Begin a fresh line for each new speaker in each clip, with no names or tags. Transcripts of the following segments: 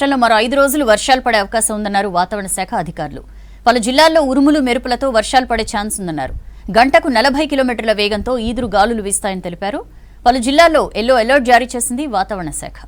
రాష్ట్రంలో మరో ఐదు రోజులు వర్షాలు పడే అవకాశం ఉందన్నారు వాతావరణ శాఖ అధికారులు. పలు జిల్లాల్లో ఉరుములు మెరుపులతో వర్షాలు పడే ఛాన్స్ ఉందన్నారు. గంటకు నలభై కిలోమీటర్ల వేగంతో ఈదురు గాలులు వీస్తాయని తెలిపారు. పలు జిల్లాల్లో ఎల్లో అలర్ట్ జారీ చేసింది వాతావరణ శాఖ.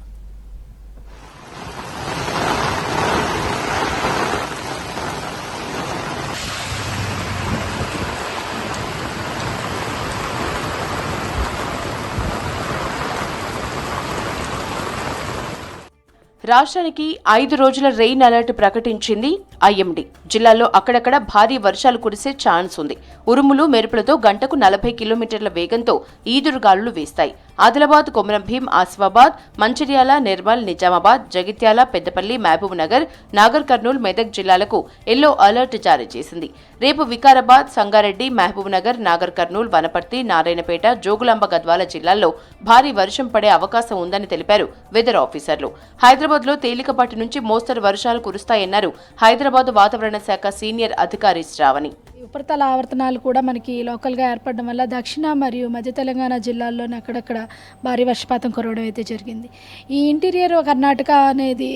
రాష్ట్రానికి ఐదు రోజుల రెయిన్ అలర్ట్ ప్రకటించింది ఐఎండీ. జిల్లాలో అక్కడక్కడ భారీ వర్షాలు కురిసే ఛాన్స్ ఉంది. ఉరుములు మెరుపులతో గంటకు నలభై కిలోమీటర్ల వేగంతో ఈదురుగాలులు వీస్తాయి. ఆదిలాబాద్ కొమరం భీం ఆసిఫాబాద్ మంచిర్యాల నిర్మల్ నిజామాబాద్ జగిత్యాల పెద్దపల్లి మహబూబ్ నగర్ నాగర్ కర్నూల్ మెదక్ జిల్లాలకు ఎల్లో అలర్ట్ జారీ చేసింది. రేపు వికారాబాద్ సంగారెడ్డి మహబూబ్ నగర్ నాగర్ కర్నూల్ వనపర్తి నారాయణపేట జోగులాంబ గద్వాల జిల్లాల్లో భారీ వర్షం పడే అవకాశం ఉందని తెలిపారు వెదర్ ఆఫీసర్లు. హైదరాబాద్ లో తేలికపాటి నుంచి మోస్తరు వర్షాలు కురుస్తాయన్నారు. హైదరాబాద్ వాతావరణ శాఖ సీనియర్ అధికారి శ్రావణి.
ఉపరితల ఆవర్తనాలు కూడా మనకి లోకల్గా ఏర్పడడం వల్ల దక్షిణ మరియు మధ్య తెలంగాణ జిల్లాల్లోనే అక్కడక్కడ భారీ వర్షపాతం కురవడం అయితే జరిగింది. ఈ ఇంటీరియర్ కర్ణాటక అనేది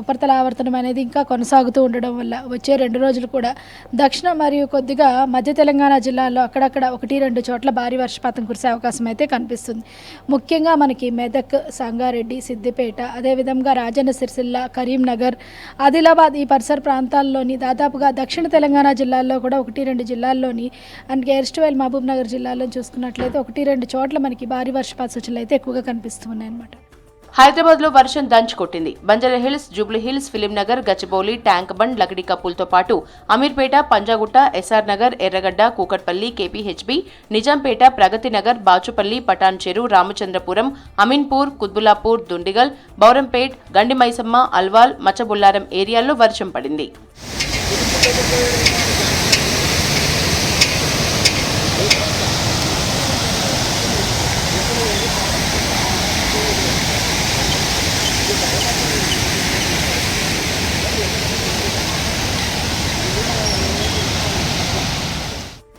ఉపరితల ఆవర్తనం అనేది ఇంకా కొనసాగుతూ ఉండడం వల్ల వచ్చే రెండు రోజులు కూడా దక్షిణ మరియు కొద్దిగా మధ్య తెలంగాణ జిల్లాల్లో అక్కడక్కడ ఒకటి రెండు చోట్ల భారీ వర్షపాతం కురిసే అవకాశం అయితే కనిపిస్తుంది. ముఖ్యంగా మనకి మెదక్ సంగారెడ్డి సిద్దిపేట అదేవిధంగా రాజన్న సిరిసిల్ల కరీంనగర్ ఆదిలాబాద్ ఈ పరిసర ప్రాంతాల్లోని దాదాపుగా దక్షిణ తెలంగాణ జిల్లాల్లో కూడా ఒకటి రెండు జిల్లాల్లోని అండ్ ఎయిర్స్టువెల్ మహబూబ్ నగర్ జిల్లాలో చూసుకున్నట్లయితే ఒకటి రెండు చోట్ల మనకి భారీ వర్షపాత సూచనలు అయితే ఎక్కువగా కనిపిస్తున్నాయి అన్నమాట.
హైదరాబాద్లో వర్షం దంచు కొట్టింది. Banjara Hills Jubilee Hills film Nagar Gachibowli tank bund Lakdi కప్పులతో పాటు అమీర్పేట పంజాగుట్ట ఎస్ఆర్ నగర్ ఎర్రగడ్డ కూకట్పల్లి కేపీహెచ్బి నిజాంపేట ప్రగతి నగర్ బాచుపల్లి పటాన్చెరు రామచంద్రపురం అమీన్పూర్ కుద్బులాపూర్ దుండిగల్ బౌరంపేట్ గండిమైసమ్మ అల్వాల్ మచ్చబుల్లారం ఏరియాల్లో వర్షం పడింది.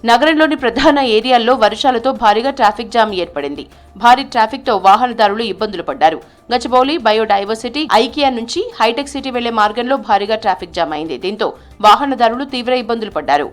నగరంలోని ప్రధాన ఏరియాల్లో వర్షాలతో భారీగా ట్రాఫిక్ జామ్ ఏర్పడింది. భారీ ట్రాఫిక్తో వాహనదారులు ఇబ్బందులు పడ్డారు. గచ్చిబౌలి బయోడైవర్సిటీ ఐకియా నుంచి హైటెక్ సిటీ వెళ్ళే మార్గంలో భారీగా ట్రాఫిక్ జామ్ అయింది. దీంతో వాహనదారులు తీవ్ర ఇబ్బందులు పడ్డారు.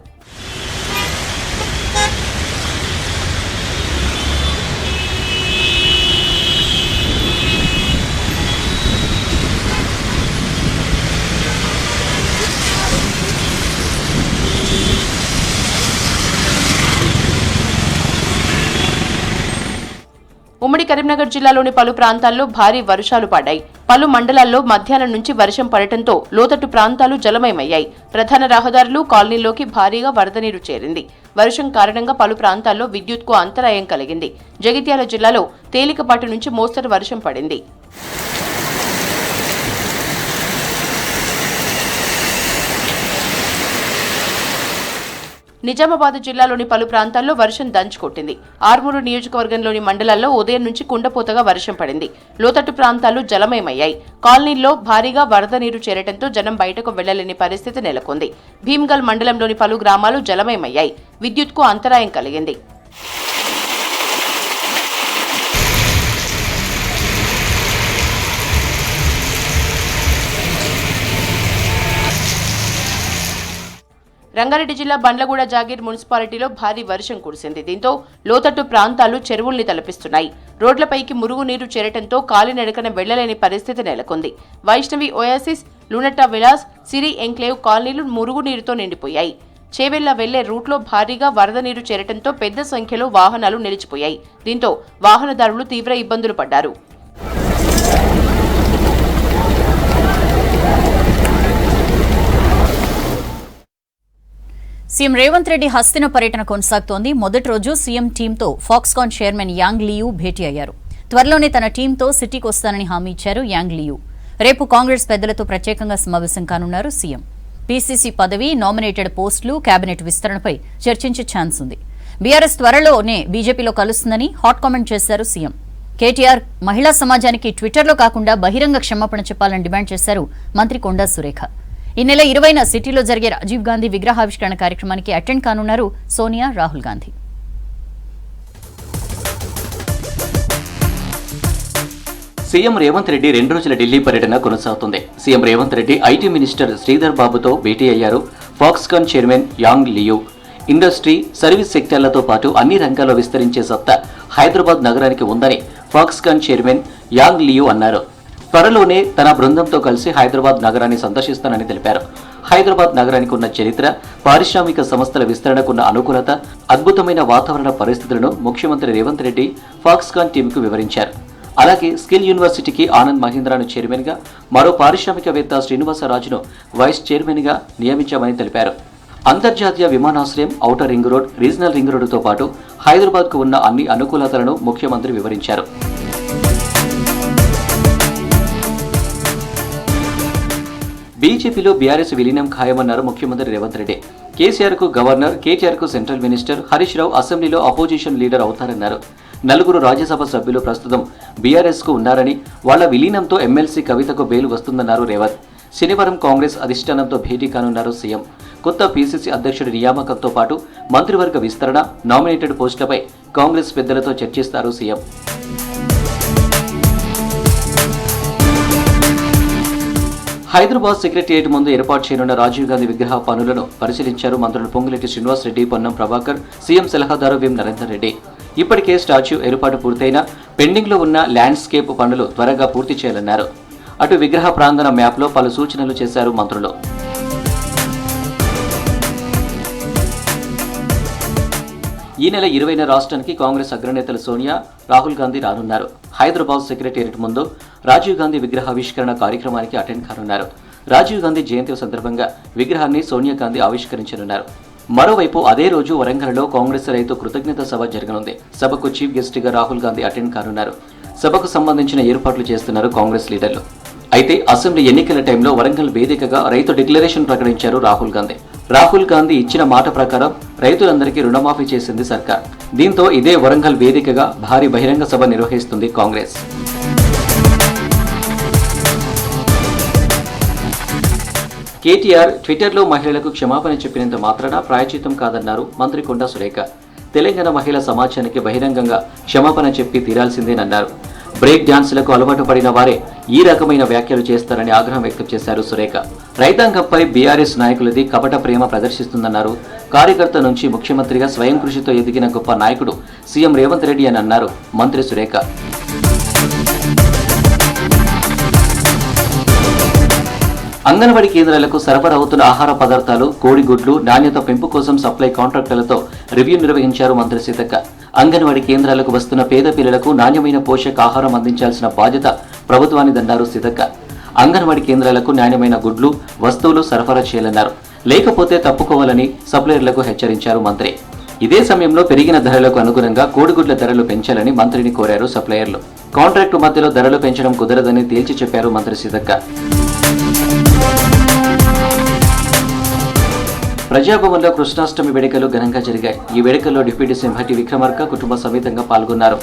కరీంనగర్ జిల్లాలోని పలు ప్రాంతాల్లో భారీ వర్షాలు పడ్డాయి. పలు మండలాల్లో మధ్యాహ్నం నుంచి వర్షం పడటంతో లోతట్టు ప్రాంతాలు జలమయమయ్యాయి. ప్రధాన రహదారులు కాలనీలోకి భారీగా వరద నీరు చేరింది. వర్షం కారణంగా పలు ప్రాంతాల్లో విద్యుత్కు అంతరాయం కలిగింది. జగిత్యాల జిల్లాలో తేలికపాటి నుంచి మోస్తరు వర్షం పడింది. నిజామాబాద్ జిల్లాలోని పలు ప్రాంతాల్లో వర్షం దంచుకొట్టింది ఆర్మూరు నియోజకవర్గంలోని మండలాల్లో ఉదయం నుంచి కుండపోతగా వర్షం పడింది. లోతట్టు ప్రాంతాలు జలమయమయ్యాయి. కాలనీల్లో భారీగా వరద నీరు చేరటంతో జనం బయటకు వెళ్ళలేని పరిస్థితి నెలకొంది. భీమ్గల్ మండలంలోని పలు గ్రామాలు జలమయమయ్యాయి. విద్యుత్కు అంతరాయం కలిగింది. రంగారెడ్డి జిల్లా బండ్లగూడ జాగీర్ మున్సిపాలిటీలో భారీ వర్షం కురిసింది. దీంతో లోతట్టు ప్రాంతాలు చెరువుల్ని తలపిస్తున్నాయి. రోడ్లపైకి మురుగునీరు చేరటంతో కాలినడకన వెళ్ళలేని పరిస్థితి నెలకొంది. వైష్ణవి ఓయాసిస్ లూనట్టా విలాస్ సిరి ఎంక్లేవ్ కాలనీలు మురుగునీరుతో నిండిపోయాయి. చేవెళ్ళ వెళ్ళే రూట్లో భారీగా వరద నీరు చేరటంతో పెద్ద సంఖ్యలో వాహనాలు నిలిచిపోయాయి. దీంతో వాహనదారులు తీవ్ర ఇబ్బందులు పడ్డారు.
సీఎం రేవంత్ రెడ్డి హస్తిన పర్యటన కొనసాగుతోంది. మొదటి రోజు సీఎం టీంతో ఫాక్స్కాన్ చైర్మన్ యాంగ్ లియూ భేటీ అయ్యారు. త్వరలోనే తన టీంతో సిటీకి వస్తానని హామీ ఇచ్చారు యాంగ్ లియూ. రేపు కాంగ్రెస్ పెద్దలతో ప్రత్యేకంగా సమావేశం కానున్నారు సీఎం. పీసీసీ పదవి నామినేటెడ్ పోస్టులు కేబినెట్ విస్తరణపై చర్చించే ఛాన్స్ ఉంది. బీఆర్ఎస్ త్వరలోనే బీజేపీలో కలుస్తుందని హాట్ కామెంట్ చేశారు సీఎం. కేటీఆర్ మహిళా సమాజానికి ట్విట్టర్లో కాకుండా బహిరంగ క్షమాపణ చెప్పాలని డిమాండ్ చేశారు మంత్రి కొండా సురేఖ. ఈ నెల ఇరవైన సిటీలో జరిగే రాజీవ్ గాంధీ విగ్రహావిష్కరణ కార్యక్రమానికి అటెండ్ కానున్నారు సోనియా రాహుల్ గాంధీ.
సీఎం రేవంత్ రెడ్డి రెండు రోజుల ఢిల్లీ పర్యటన కొనసాగుతుంది. CM Revanth Reddy IT minister Sridhar బాబుతో భేటీ అయ్యారు Foxconn chairman Young Liu. Industry service సెక్టార్లతో పాటు అన్ని రంగాల్లో విస్తరించే సత్తా హైదరాబాద్ నగరానికి ఉందని ఫాక్స్కాన్ చైర్మన్ యాంగ్ లియూ అన్నారు. త్వరలోనే తన బృందంతో కలిసి హైదరాబాద్ నగరాన్ని సందర్శిస్తానని తెలిపారు. హైదరాబాద్ నగరానికి ఉన్న చరిత్ర పారిశ్రామిక సంస్థల విస్తరణకున్న అనుకూలత అద్భుతమైన వాతావరణ పరిస్థితులను ముఖ్యమంత్రి రేవంత్ రెడ్డి ఫాక్స్కాన్ టీంకు వివరించారు. అలాగే స్కిల్ యూనివర్సిటీకి ఆనంద్ మహీంద్రాను చైర్మన్గా మరో పారిశ్రామికవేత్త శ్రీనివాసరాజును వైస్ చైర్మన్గా నియమించామని తెలిపారు. అంతర్జాతీయ విమానాశ్రయం outer ring road regional ring రోడ్డుతో పాటు హైదరాబాద్కు ఉన్న అన్ని అనుకూలతలను ముఖ్యమంత్రి వివరించారు. బీజేపీలో బీఆర్ఎస్ విలీనం ఖాయమన్నారు ముఖ్యమంత్రి రేవంత్ రెడ్డి. కేసీఆర్కు గవర్నర్ కేటీఆర్కు సెంట్రల్ మినిస్టర్ హరీష్ రావు అసెంబ్లీలో అపోజిషన్ లీడర్ అవుతారన్నారు. నలుగురు రాజ్యసభ సభ్యులు ప్రస్తుతం బీఆర్ఎస్కు ఉన్నారని వాళ్ళ విలీనంతో ఎమ్మెల్సీ కవితకు బెయిల్ వస్తుందన్నారు రేవంత్. శనివారం కాంగ్రెస్ అధిష్టానంతో భేటీ కానున్నారు సీఎం. కొత్త పీసీసీ అధ్యక్షుడి నియామకంతో పాటు మంత్రివర్గ విస్తరణ నామినేటెడ్ పోస్టులపై కాంగ్రెస్ పెద్దలతో చర్చిస్తారు సీఎం. హైదరాబాద్ సెక్రటేరియట్ ముందు ఏర్పాటు చేయనున్న రాజీవ్ గాంధీ విగ్రహ పనులను పరిశీలించారు మంత్రులు పొంగులేటి శ్రీనివాస్ రెడ్డి పొన్నం ప్రభాకర్ సీఎం సలహాదారు వి నరేందర్ రెడ్డి. ఇప్పటికే స్టాచ్యూ ఏర్పాటు పూర్తయిన పెండింగ్లో ఉన్న ల్యాండ్స్కేప్ పనులు త్వరగా పూర్తి చేయాలన్నారు. అటు విగ్రహ ప్రాంగణ మ్యాప్లో పలు సూచనలు చేశారు మంత్రులు. ఈ నెల ఇరవైన రాష్ట్రానికి కాంగ్రెస్ అగ్రనేతలు సోనియా రాహుల్ గాంధీ రానున్నారు. హైదరాబాద్ సెక్రటేరియట్ ముందు రాజీవ్ గాంధీ విగ్రహావిష్కరణ కార్యక్రమానికి అటెండ్ కానున్నారు. రాజీవ్ గాంధీ జయంతి సందర్భంగా విగ్రహాన్ని సోనియా గాంధీ ఆవిష్కరించనున్నారు. మరోవైపు అదే రోజు వరంగల్లో కాంగ్రెస్ రైతు కృతజ్ఞత సభ జరగనుంది. సభకు చీఫ్ గెస్ట్గా రాహుల్ గాంధీ అటెండ్ కానున్నారు. సభకు సంబంధించిన ఏర్పాట్లు చేస్తున్నారు కాంగ్రెస్ లీడర్లు. అయితే అసెంబ్లీ ఎన్నికల టైంలో వరంగల్ వేదికగా రైతు డిక్లరేషన్ ప్రకటించారు రాహుల్ గాంధీ. రాహుల్ గాంధీ ఇచ్చిన మాట ప్రకారం రైతులందరికీ రుణమాఫీ చేసింది సర్కార్. దీంతో ఇదే వరంగల్ వేదికగా భారీ బహిరంగ సభ నిర్వహిస్తుంది కాంగ్రెస్. కేటీఆర్ ట్విట్టర్లో మహిళలకు క్షమాపణ చెప్పినంత మాత్రాన ప్రాయచితం కాదన్నారు మంత్రి కొండా సురేఖ. తెలంగాణ మహిళా సమాజానికి బహిరంగంగా క్షమాపణ చెప్పి తీరాల్సిందేనన్నారు. బ్రేక్ డాన్సులకు అలవాటు పడిన వారే ఈ రకమైన వ్యాఖ్యలు చేస్తారని ఆగ్రహం వ్యక్తం చేశారు సురేఖ. రైతాంగంపై బీఆర్ఎస్ నాయకులది కపట ప్రేమ ప్రదర్శిస్తుందన్నారు. కార్యకర్త నుంచి ముఖ్యమంత్రిగా స్వయం కృషితో ఎదిగిన గొప్ప నాయకుడు సీఎం రేవంత్ రెడ్డి అని అన్నారు మంత్రి సురేఖ. అంగన్వాడీ కేంద్రాలకు సరఫరా అవుతున్న ఆహార పదార్థాలు కోడిగుడ్లు నాణ్యత పెంపు కోసం సప్లై కాంట్రాక్టులతో రివ్యూ నిర్వహించారు మంత్రి సీతక్క. అంగన్వాడీ కేంద్రాలకు వస్తున్న పేద పిల్లలకు నాణ్యమైన పోషకాహారం అందించాల్సిన బాధ్యత ప్రభుత్వానిదన్నారు సీతక్క అంగన్వాడీ కేంద్రాలకు నాణ్యమైన గుడ్లు వస్తువులు సరఫరా చేయాలన్నారు. లేకపోతే తప్పుకోవాలని సప్లయర్లకు హెచ్చరించారు మంత్రి. ఇదే సమయంలో పెరిగిన ధరలకు అనుగుణంగా కోడిగుడ్ల ధరలు పెంచాలని మంత్రిని కోరారు సప్లయర్లు. కాంట్రాక్టు మధ్యలో ధరలు పెంచడం కుదరదని తేల్చి చెప్పారు మంత్రి సీతక్క ప్రజాభవన్లో కృష్ణాష్టమి వేడుకలు ఘనంగా జరిగాయి. ఈ వేడుకల్లో డిప్యూటీ సింహటి విక్రమార్క కుటుంబ సమేతంగా పాల్గొన్నారు.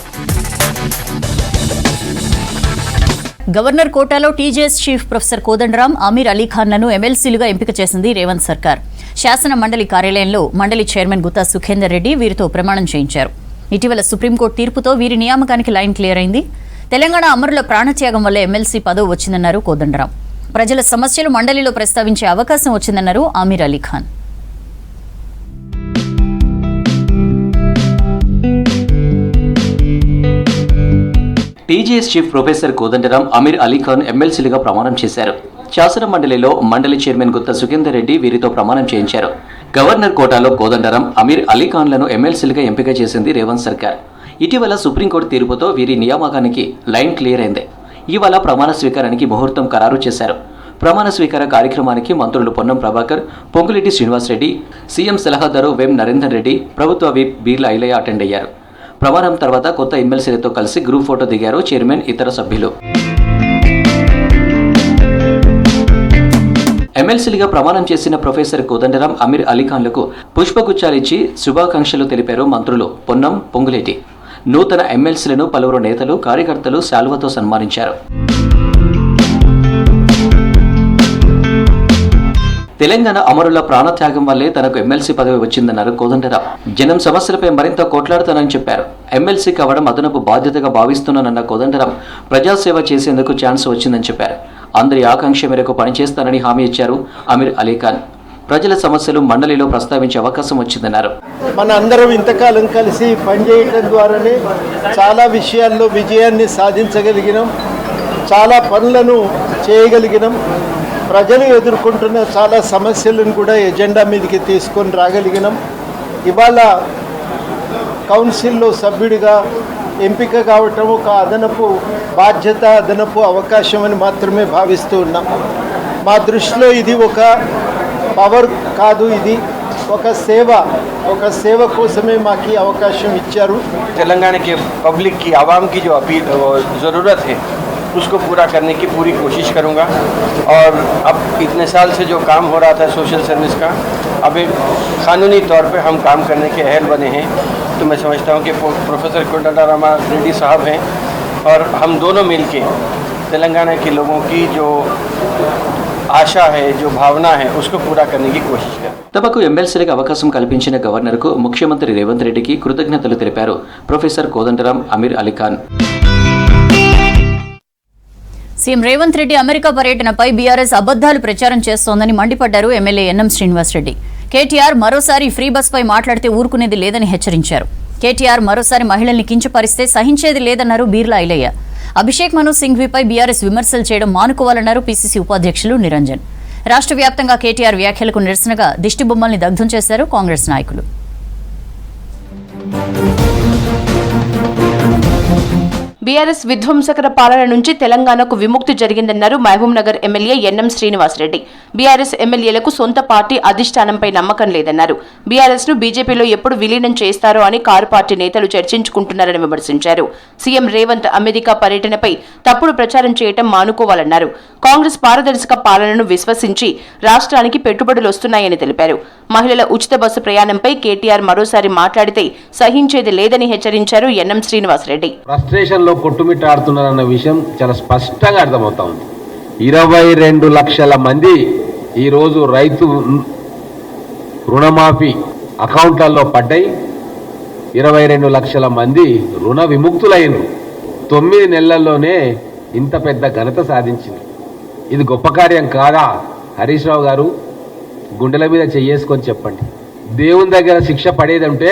గవర్నర్ కోటాలో TJS chief professor Kodandaram Amir అలీఖాన్లను ఎమ్మెల్సీలుగా ఎంపిక చేసింది రేవంత్ సర్కార్. శాసన మండలి కార్యాలయంలో మండలి చైర్మన్ గుత్తా సుఖేందర్ రెడ్డి వీరితో ప్రమాణం చేయించారు. ఇటీవల సుప్రీంకోర్టు తీర్పుతో వీరి నియామకానికి లైన్ క్లియర్ అయింది. తెలంగాణ అమరుల ప్రాణత్యాగం వల్ల ఎమ్మెల్సీ పదవి వచ్చిందన్నారు కోదండరాం. ప్రజల సమస్యలు మండలిలో ప్రస్తావించే అవకాశం వచ్చిందన్నారు Amir Ali Khan
TGS chief professor Kodandaram Amir Ali Khan ఎమ్మెల్సీలుగా ప్రమాణం చేశారు. శాసన మండలిలో మండలి చైర్మన్ గుత్త సుఖేందర్ రెడ్డి వీరితో ప్రమాణం చేయించారు. గవర్నర్ కోటాలో కోదండరాం అమీర్ అలీఖాన్లను ఎమ్మెల్సీలుగా ఎంపిక చేసింది రేవంత్ సర్కార్. ఇటీవల సుప్రీంకోర్టు తీర్పుతో వీరి నియామకానికి లైన్ క్లియర్ అయింది. ఇవాళ ప్రమాణ స్వీకారానికి ముహూర్తం ఖరారు చేశారు. ప్రమాణ స్వీకార కార్యక్రమానికి మంత్రులు పొన్నం ప్రభాకర్ పొంగులెడ్డి శ్రీనివాసరెడ్డి సీఎం సలహాదారు వెం నరేందర్ రెడ్డి ప్రభుత్వ విప్ బీర్ల ఐలయ్య అటెండ్ అయ్యారు. ప్రమాణం తర్వాత కొత్త ఎమ్మెల్సీలతో కలిసి గ్రూప్ ఫోటో దిగారు చైర్మన్ ఇతర సభ్యులు. ఎమ్మెల్సీలుగా ప్రమాణం చేసిన ప్రొఫెసర్ కోదండరాం అమీర్ అలీఖాన్లకు పుష్పగుచ్చాలిచ్చి శుభాకాంక్షలు తెలిపారు మంత్రులు పొన్నం పొంగులేటి. నూతన ఎమ్మెల్సీలను పలువురు నేతలు కార్యకర్తలు శాల్వతో సన్మానించారు. తెలంగాణ అమరుల ప్రాణత్యాగం వల్లే తనకు ఎమ్మెల్సీ పదవి వచ్చిందన్నారు కోదండరావు జనం సమస్యలపై మరింత కొట్లాడుతానని చెప్పారు. ఎమ్మెల్సీ కావడం అదనపు బాధ్యతగా భావిస్తున్నానన్న కోదండరాం ప్రజాసేవ చేసేందుకు ఛాన్స్ వచ్చిందని చెప్పారు. అందరి ఆకాంక్ష మేరకు పనిచేస్తానని హామీ ఇచ్చారు అమీర్ అలీఖాన్ ప్రజల సమస్యలు మండలిలో ప్రస్తావించే అవకాశం వచ్చిందన్నారు.
మన అందరం ఇంతకాలం కలిసి పనిచేయడం ద్వారానే చాలా విషయాల్లో విజయాన్ని సాధించగలిగినాం. చాలా పనులను చేయగలిగినాం. ప్రజలు ఎదుర్కొంటున్న చాలా సమస్యలను కూడా ఎజెండా మీదకి తీసుకొని రాగలిగినాం ఇవాళ కౌన్సిల్లో సభ్యుడిగా ఎంపిక కావటం ఒక అదనపు బాధ్యత అదనపు అవకాశం అని మాత్రమే భావిస్తూ ఉన్నాం మా దృష్టిలో ఇది ఒక పవర్ కాదు ఇది ఒక సేవ ఒక సేవ కోసమే మాకు ఈ అవకాశం ఇచ్చారు
तेलंगाना के पब्लिक की आवाम की जो अपील वो ज़रूरत है उसको पूरा करने की पूरी कोशिश करूँगा और अब इतने साल से जो काम हो रहा था सोशल सर्विस का अब एक कानूनी तौर पे हम काम करने के अहल बने हैं तो मैं समझता हूँ कि प्रो- प्रोफेसर कोडा रामा रेड्डी साहब हैं और हम दोनों मिल के तेलंगाना के लोगों की जो आशा है जो भावना है उसको पूरा करने की कोशिश करें
తమకు ఎమ్మెల్సీలకు అవకాశం కల్పించిన గవర్నర్కు ముఖ్యమంత్రి రేవంత్ రెడ్డికి కృతజ్ఞతలు తెలిపారు professor Kodandaram Amir Ali Khan
CM Revanth Reddy America పర్యటనపై బీఆర్ఎస్ అబద్దాలు ప్రచారం చేస్తోందని మండిపడ్డారు ఎమ్మెల్యే ఎన్ఎం శ్రీనివాసరెడ్డి కేటీఆర్ మరోసారి ఫ్రీ బస్ పై మాట్లాడితే ఊరుకునేది లేదని హెచ్చరించారు. కేటీఆర్ మరోసారి మహిళల్ని కించపరిస్తే సహించేది లేదన్నారు బీర్లా ఐలయ్య అభిషేక్ మను సింఘ్విపై బీఆర్ఎస్ విమర్శలు చేయడం మానుకోవాలన్నారు పీసీసీ ఉపాధ్యక్షులు నిరంజన్. రాష్ట్ర వ్యాప్తంగా కేటీఆర్ వ్యాఖ్యలకు నిరసనగా దిష్టి బొమ్మల్ని దగ్ధం చేశారు కాంగ్రెస్ నాయకులు.
బీఆర్ఎస్ విధ్వంసకర పాలన నుంచి తెలంగాణకు విముక్తి జరిగిందన్నారు Mahabub Nagar MLA NM Srinivasa Reddy. BRS ఎమ్మెల్యేలకు సొంత పార్టీ అధిష్టానంపై నమ్మకం లేదన్నారు. బీఆర్ఎస్ను బీజేపీలో ఎప్పుడు విలీనం చేస్తారో అని కారు పార్టీ నేతలు చర్చించుకుంటున్నారని విమర్శించారు. సీఎం రేవంత్ అమెరికా పర్యటనపై తప్పుడు ప్రచారం చేయటం మానుకోవాలన్నారు. కాంగ్రెస్ పారదర్శక పాలనను విశ్వసించి రాష్ట్రానికి పెట్టుబడులు వస్తున్నాయని తెలిపారు. మహిళల ఉచిత బస్సు ప్రయాణంపై కేటీఆర్ మరోసారి మాట్లాడితే సహించేది లేదని హెచ్చరించారు ఎన్ఎం శ్రీనివాసరెడ్డి.
కొట్టుమిట్టాడుతున్నారన్న విషయం చాలా స్పష్టంగా అర్థమవుతా ఉంది. ఇరవై రెండు లక్షల మంది ఈరోజు రైతు రుణమాఫీ అకౌంట్లలో పడ్డాయి. ఇరవై రెండు లక్షల మంది రుణ విముక్తులైనరు. తొమ్మిది నెలల్లోనే ఇంత పెద్ద ఘనత సాధించింది. ఇది గొప్ప కార్యం కాదా? హరీష్ రావు గారు గుండెల మీద చెయ్యేసుకొని చెప్పండి. దేవుని దగ్గర శిక్ష పడేదంటే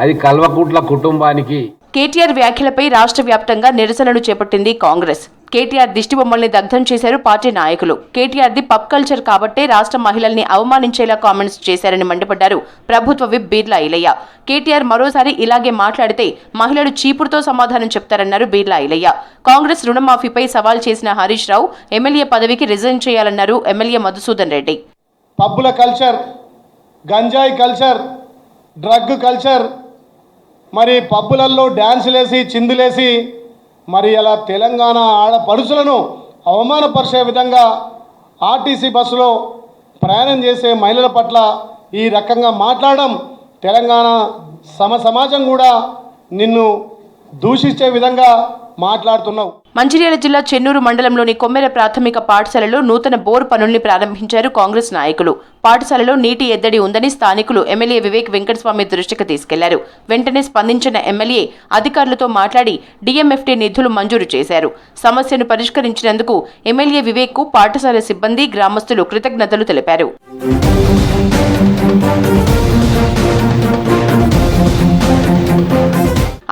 అది కల్వకుంట్ల కుటుంబానికి
కేటీఆర్ వ్యాఖ్యలపై రాష్ట్ర వ్యాప్తంగా నిరసనలు చేపట్టింది కాంగ్రెస్. కేటీఆర్ దిష్టి బొమ్మల్ని దగ్ధం చేశారు పార్టీ నాయకులు. కేటీఆర్ది పబ్ కల్చర్ కాబట్టే రాష్ట్ర మహిళల్ని అవమానించేలా కామెంట్స్ చేశారని మండిపడ్డారు ప్రభుత్వ విప్ బీర్లా ఇలయ్య. కేటీఆర్ మరోసారి ఇలాగే మాట్లాడితే మహిళలు చీపురుతో సమాధానం చెప్తారన్నారు బీర్లా ఇలయ్య. కాంగ్రెస్ రుణమాఫీపై సవాల్ చేసిన హరీష్ రావు ఎమ్మెల్యే పదవికి రిజైన్ చేయాలన్నారు ఎమ్మెల్యే మధుసూదన్ రెడ్డి.
పబ్బుల కల్చర్ గంజాయి కల్చర్ డ్రగ్ కల్చర్ మరి పబ్బులల్లో డ్యాన్సులేసి చిందులేసి మరి అలా తెలంగాణ ఆడపడుచులను అవమానపరిచే విధంగా ఆర్టీసీ బస్సులో ప్రయాణం చేసే మహిళల పట్ల ఈ రకంగా మాట్లాడడం తెలంగాణ సమ సమాజం కూడా నిన్ను దూషించే విధంగా మాట్లాడుతున్నావు.
మంచిర్యాల జిల్లా చెన్నూరు మండలంలోని కొమ్మెర ప్రాథమిక పాఠశాలలో నూతన బోర్ పనుల్ని ప్రారంభించారు కాంగ్రెస్ నాయకులు. పాఠశాలలో నీటి ఎద్దడి ఉందని స్థానికులు ఎమ్మెల్యే వివేక్ వెంకటస్వామి దృష్టికి తీసుకెళ్ళారు. వెంటనే స్పందించిన ఎమ్మెల్యే అధికారులతో మాట్లాడి డిఎంఎఫ్టీ నిధులు మంజూరు చేశారు. సమస్యను పరిష్కరించినందుకు ఎమ్మెల్యే వివేక్కు పాఠశాల సిబ్బంది గ్రామస్తులు కృతజ్ఞతలు తెలిపారు.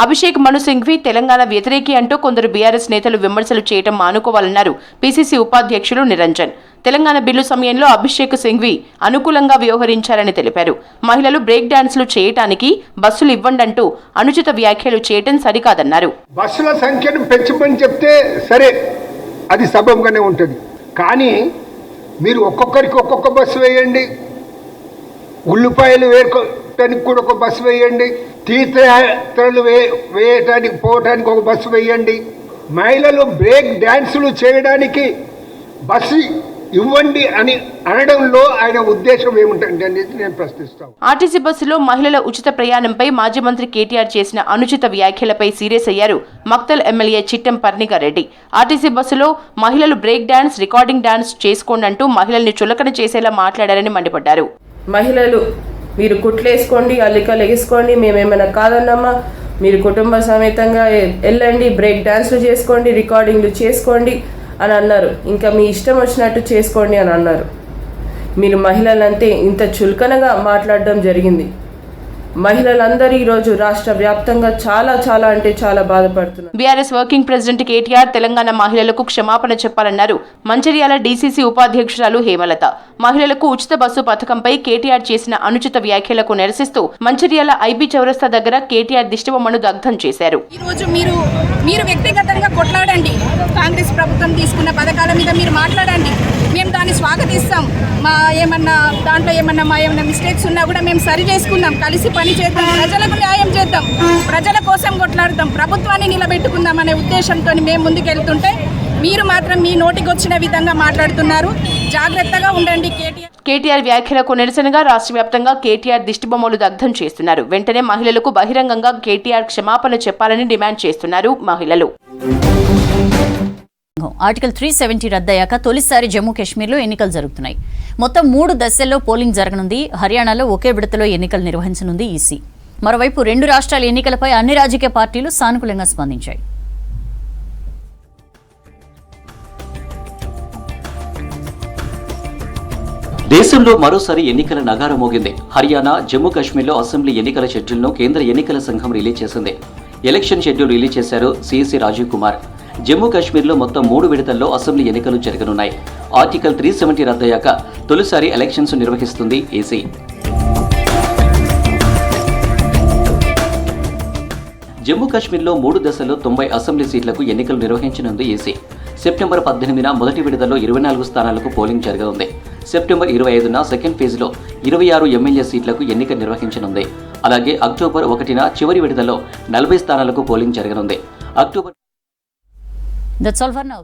అభిషేక్ మను సింఘ్వి తెలంగాణ వ్యతిరేకి అంటూ కొందరు బీఆర్ఎస్ నేతలు విమర్శలు చేయటం మానుకోవాలన్నారు. పీసీసీ ఉపాధ్యక్షులు నిరంజన్. తెలంగాణ బిల్లు సమయంలో అభిషేక్ సింఘ్వి అనుకూలంగా వ్యవహరించారని తెలిపారు. మహిళలు బ్రేక్ డాన్స్లు చేయటానికి బస్సులు ఇవ్వండంటూ అనుచిత వ్యాఖ్యలు చేయటం సరికాదన్నారు.
బస్సుల సంఖ్యను పెంచమని చెప్తే సరే అది సబంగానే ఉంటుంది. కానీ మీరు ఒక్కొక్కరికి ఒక్కొక్క బస్సు వేయండి. ఉల్లిపాయలు వేరుకోటానికి కూడా ఒక బస్సు వేయండి. తీర్థయాత్రలు వే వేయటానికి పోవటానికి ఒక బస్సు వేయండి. మహిళలు బ్రేక్ డ్యాన్సులు చేయడానికి బస్సు ఇవ్వండి అని అనడంలో ఆయన ఉద్దేశం ఏమిటండి అనేది నేను ప్రశ్నిస్తాను
ఆర్టీసీ బస్సులో మహిళల ఉచిత ప్రయాణంపై మాజీ మంత్రి కేటీఆర్ చేసిన అనుచిత వ్యాఖ్యలపై సీరియస్ అయ్యారు మక్తల్ ఎమ్మెల్యే చిట్టం పర్ణికారెడ్డి ఆర్టీసీ బస్సులో మహిళలు బ్రేక్ డాన్స్ రికార్డింగ్ డాన్స్ చేసుకోండి అంటూ మహిళల్ని చులకన చేసేలా మాట్లాడారని మండిపడ్డారు.
మహిళలు మీరు కుట్లేసుకోండి అల్లికలు వేసుకోండి మేమేమైనా కాదన్నమ్మా. మీరు కుటుంబ సమేతంగా వెళ్ళండి బ్రేక్ డ్యాన్స్లు చేసుకోండి రికార్డింగ్లు చేసుకోండి అని అన్నారు. ఇంకా మీ ఇష్టం వచ్చినట్టు చేసుకోండి అని అన్నారు. మీరు మహిళలంతే ఇంత చులకనగా మాట్లాడడం జరిగింది. మహిళలందరూ ఈరోజు రాష్ట్ర వ్యాప్తంగా చాలా చాలా అంటే చాలా బాధపడుతున్నారు.
BRS working president KTR Telangana మహిళలకు క్షమాపణ చెప్పాలన్నారు. మంచిర్యాల డీసీసీ ఉపాధ్యక్షురాలు హేమలత. మహిళలకు ఉచిత బస్సు పథకంపై కేటీఆర్ చేసిన అనుచిత వ్యాఖ్యలకు నిరసిస్తూ మంచిర్యాల ఐబీ చౌరస్తా దగ్గర కేటీఆర్ దిష్టిబొమ్మను దగ్ధం చేశారు.
ఈరోజు మీరు మీరు వ్యక్తిగతంగా కొట్లాడండి. కాంగ్రెస్ ప్రభుత్వం తీసుకున్న పథకాల మీద మీరు మాట్లాడండి. మేము దాన్ని స్వాగతిస్తాం. మా ఏమన్నా దాంట్లో ఏమన్నా మా ఏమన్నా మిస్టేక్స్ ఉన్నా కూడా మేము సరి చేసుకుందాం. కలిసి పని చేద్దాం. ప్రజలకు న్యాయం చేద్దాం. ప్రజల కోసం కొట్లాడతాం. ప్రభుత్వాన్ని నిలబెట్టుకుందాం అనే ఉద్దేశంతో మేము ముందుకెళ్తుంటే మీరు మాత్రం మీ నోటికి వచ్చిన విధంగా మాట్లాడుతున్నారు. జాగ్రత్తగా ఉండండి కేటీఆర్.
కేటీఆర్ వ్యాఖ్యలకు నిరసనగా రాష్ట్ర వ్యాప్తంగా కేటీఆర్ దిష్టిబొమ్మలు దగ్ధం చేస్తున్నారు. వెంటనే మహిళలకు బహిరంగంగా కేటీఆర్ క్షమాపణ చెప్పాలని డిమాండ్ చేస్తున్నారు మహిళలు.
ఆర్టికల్ త్రీ సెవెంటీ రద్దయ్యాక తొలిసారి జమ్మూ కాశ్మీర్లో ఎన్నికలు జరుగుతున్నాయి. మొత్తం మూడు దశల్లో పోలింగ్ జరగనుంది. హర్యానాలో ఒకే విడతలో ఎన్నికలు నిర్వహించనుంది ఈసీ. మరోవైపు రెండు రాష్ట్రాల ఎన్నికలపై అన్ని రాజకీయ పార్టీలు సానుకూలంగా స్పందించాయి.
దేశంలో మరోసారి ఎన్నికల నగారం మోగింది. హర్యానా జమ్మూ కాశ్మీర్లో అసెంబ్లీ ఎన్నికల షెడ్యూల్ను కేంద్ర ఎన్నికల సంఘం రిలీజ్ చేసింది. ఎలక్షన్ షెడ్యూల్ రిలీజ్ చేశారు సిఎస్సి రాజీవ్ కుమార్. జమ్మూ కాశ్మీర్లో మొత్తం మూడు విడతల్లో అసెంబ్లీ ఎన్నికలు జరగనున్నాయి. ఆర్టికల్ త్రీ సెవెంటీ రద్దయ్యాక తొలిసారి ఎలక్షన్స్ నిర్వహిస్తుంది ఏసీ. జమ్మూ కాశ్మీర్లో మూడు దశల్లో తొంభై అసెంబ్లీ సీట్లకు ఎన్నికలు నిర్వహించనుంది ఏసీ. సెప్టెంబర్ పద్దెనిమిదిన మొదటి విడతలో ఇరవై నాలుగు స్థానాలకు పోలింగ్ జరగనుంది. సెప్టెంబర్ ఇరవై ఐదున సెకండ్ ఫేజ్లో ఇరవై ఆరు ఎమ్మెల్యే సీట్లకు ఎన్నిక నిర్వహించనుంది. అలాగే అక్టోబర్ ఒకటిన చివరి విడతలో నలభై స్థానాలకు పోలింగ్ జరగనుంది. October
that's all for now